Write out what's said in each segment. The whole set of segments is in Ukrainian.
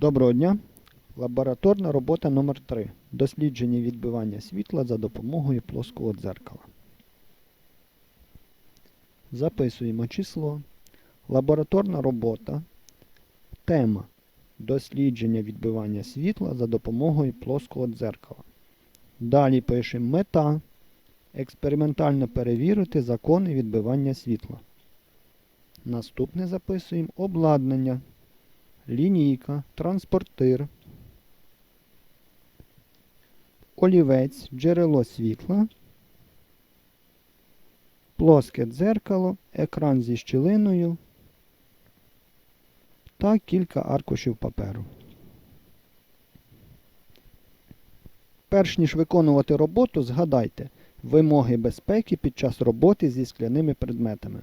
Доброго дня! Лабораторна робота номер 3 Дослідження відбивання світла за допомогою плоского дзеркала. Записуємо число. Лабораторна робота. Тема Дослідження відбивання світла за допомогою плоского дзеркала. Далі пишемо мета. Експериментально перевірити закони відбивання світла. Наступне записуємо обладнання лінійка, транспортир, олівець, джерело світла, плоске дзеркало, екран зі щілиною та кілька аркушів паперу. Перш ніж виконувати роботу, згадайте вимоги безпеки під час роботи зі скляними предметами.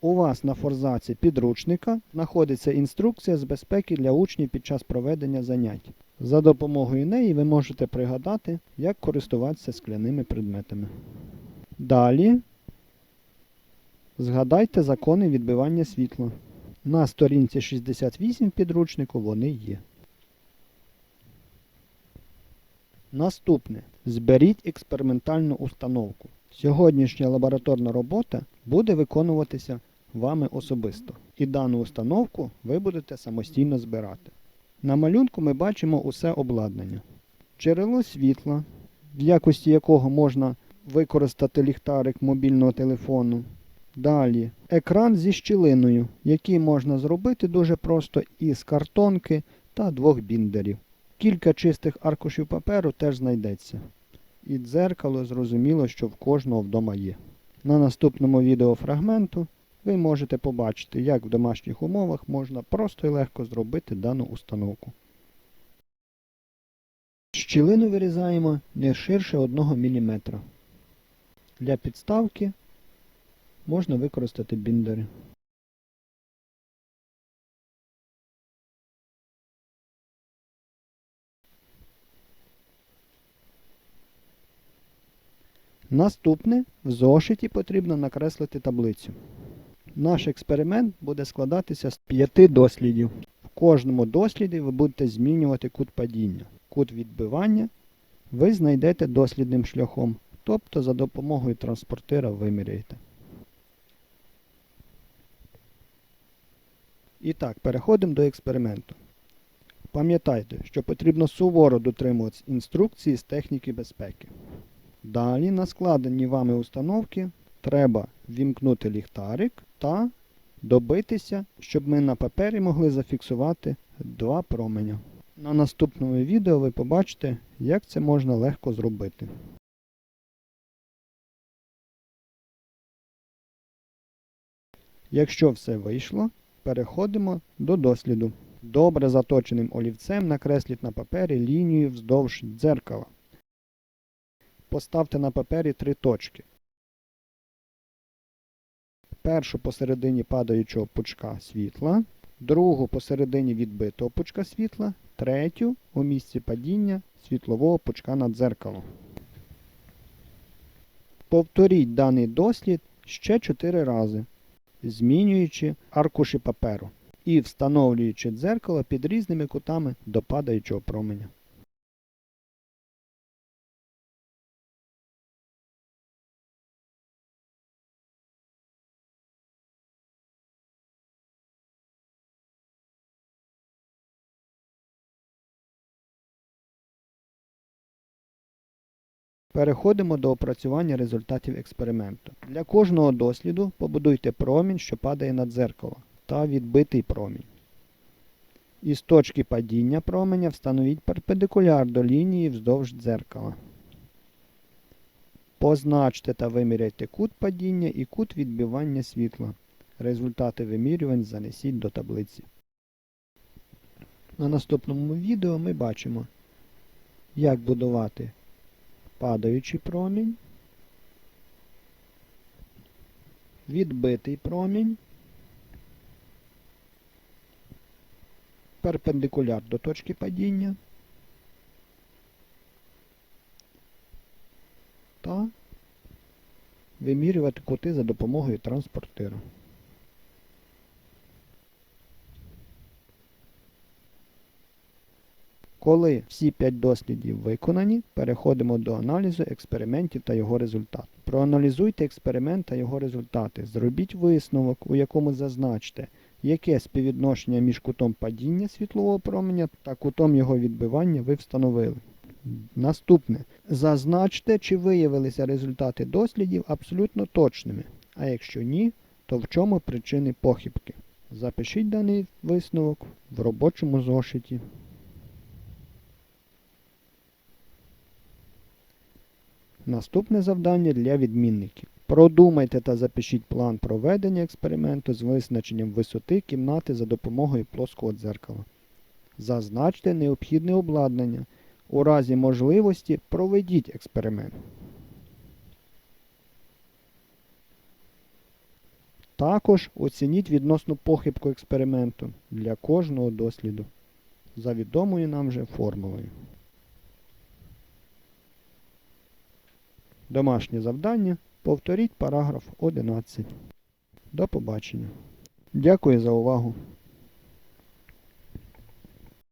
У вас на форзаці підручника знаходиться інструкція з безпеки для учнів під час проведення занять. За допомогою неї ви можете пригадати, як користуватися скляними предметами. Далі згадайте закони відбивання світла. На сторінці 68 підручнику вони є. Наступне. Зберіть експериментальну установку. Сьогоднішня лабораторна робота буде виконуватися вами особисто. І дану установку ви будете самостійно збирати. На малюнку ми бачимо усе обладнання. Джерело світла, в якості якого можна використати ліхтарик мобільного телефону. Далі екран зі щілиною, який можна зробити дуже просто із картонки та двох біндерів. Кілька чистих аркушів паперу теж знайдеться. І дзеркало зрозуміло, що в кожного вдома є. На наступному відеофрагменту ви можете побачити, як в домашніх умовах можна просто і легко зробити дану установку. Щілину вирізаємо не ширше 1 мм. Для підставки можна використати біндери. Наступне в зошиті потрібно накреслити таблицю. Наш експеримент буде складатися з п'яти дослідів. В кожному досліді ви будете змінювати кут падіння. Кут відбивання ви знайдете дослідним шляхом, тобто за допомогою транспортира виміряєте. І так, переходимо до експерименту. Пам'ятайте, що потрібно суворо дотримуватися інструкції з техніки безпеки. Далі на складені вами установки треба вімкнути ліхтарик та добитися, щоб ми на папері могли зафіксувати два променя. На наступному відео ви побачите, як це можна легко зробити. Якщо все вийшло, переходимо до досліду. Добре заточеним олівцем накресліть на папері лінію вздовж дзеркала. Поставте на папері три точки. Першу посередині падаючого пучка світла, другу посередині відбитого пучка світла, третю у місці падіння світлового пучка на дзеркало. Повторіть даний дослід ще 4 рази, змінюючи аркуші паперу і встановлюючи дзеркало під різними кутами до падаючого променя. Переходимо до опрацювання результатів експерименту. Для кожного досліду побудуйте промінь, що падає на дзеркало, та відбитий промінь. Із точки падіння променя встановіть перпендикуляр до лінії вздовж дзеркала. Позначте та виміряйте кут падіння і кут відбивання світла. Результати вимірювань занесіть до таблиці. На наступному відео ми бачимо, як будувати падаючий промінь, відбитий промінь, перпендикуляр до точки падіння. Та вимірювати кути за допомогою транспортиру. Коли всі 5 дослідів виконані, переходимо до аналізу експериментів та його результатів. Проаналізуйте експеримент та його результати. Зробіть висновок, у якому зазначте, яке співвідношення між кутом падіння світлового променя та кутом його відбивання ви встановили. Наступне. Зазначте, чи виявилися результати дослідів абсолютно точними. А якщо ні, то в чому причини похибки. Запишіть даний висновок в робочому зошиті. Наступне завдання для відмінників. Продумайте та запишіть план проведення експерименту з визначенням висоти кімнати за допомогою плоского дзеркала. Зазначте необхідне обладнання. У разі можливості проведіть експеримент. Також оцініть відносну похибку експерименту для кожного досліду за відомою нам вже формулою. Домашнє завдання. Повторіть параграф 11. До побачення. Дякую за увагу.